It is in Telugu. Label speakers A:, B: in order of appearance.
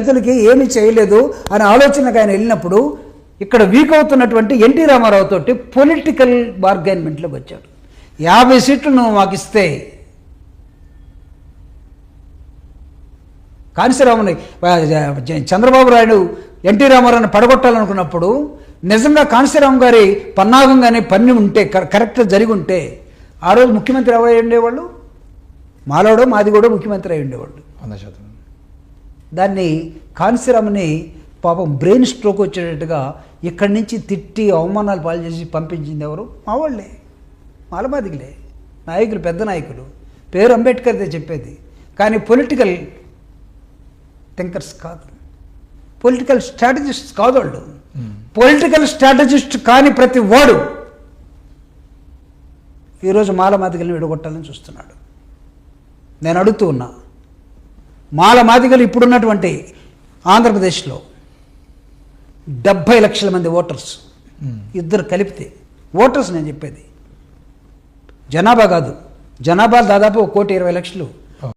A: దళితులకి ఏమీ చేయలేదు అనే ఆలోచనకు ఆయన వెళ్ళినప్పుడు ఇక్కడ వీక్ అవుతున్నటువంటి ఎన్టీ రామారావు తోటి పొలిటికల్ బార్గైన్మెంట్లోకి వచ్చాడు. యాభై సీట్లు నువ్వు మాకు ఇస్తే కాంశీరాముని చంద్రబాబు నాయుడు ఎన్టీ రామారావుని పడగొట్టాలనుకున్నప్పుడు నిజంగా కాంశీరామ్ గారి పన్నాగం కానీ పన్ని ఉంటే కరెక్ట్ జరిగి ఉంటే ఆ రోజు ముఖ్యమంత్రి ఎవరై ఉండేవాళ్ళు? మాలోడో మాది కూడా ముఖ్యమంత్రి అయి ఉండేవాళ్ళు.
B: వంద శాతం.
A: దాన్ని కాంశీరాముని పాపం బ్రెయిన్ స్ట్రోక్ వచ్చేటట్టుగా ఇక్కడి నుంచి తిట్టి అవమానాలు పాలు చేసి పంపించింది ఎవరు? మా వాళ్ళే. మాలమాదిగలే నాయకులు పెద్ద నాయకులు. పేరు అంబేద్కర్దే చెప్పేది. కానీ పొలిటికల్ థింకర్స్ కాదు. పొలిటికల్ స్ట్రాటజిస్ట్ కాదు వాళ్ళు పొలిటికల్ స్ట్రాటజిస్ట్ కాని ప్రతి వాడు ఈరోజు మాలమాదిగల్ని విడగొట్టాలని చూస్తున్నాడు. నేను అడుగుతూ ఉన్నా మాల మాదిగలు ఇప్పుడున్నటువంటి ఆంధ్రప్రదేశ్లో డెబ్భై లక్షల మంది ఓటర్స్. ఇద్దరు కలిపితే ఓటర్స్ నేను చెప్పేది. జనాభా కాదు. జనాభా దాదాపు ఒక కోటి ఇరవై లక్షలు.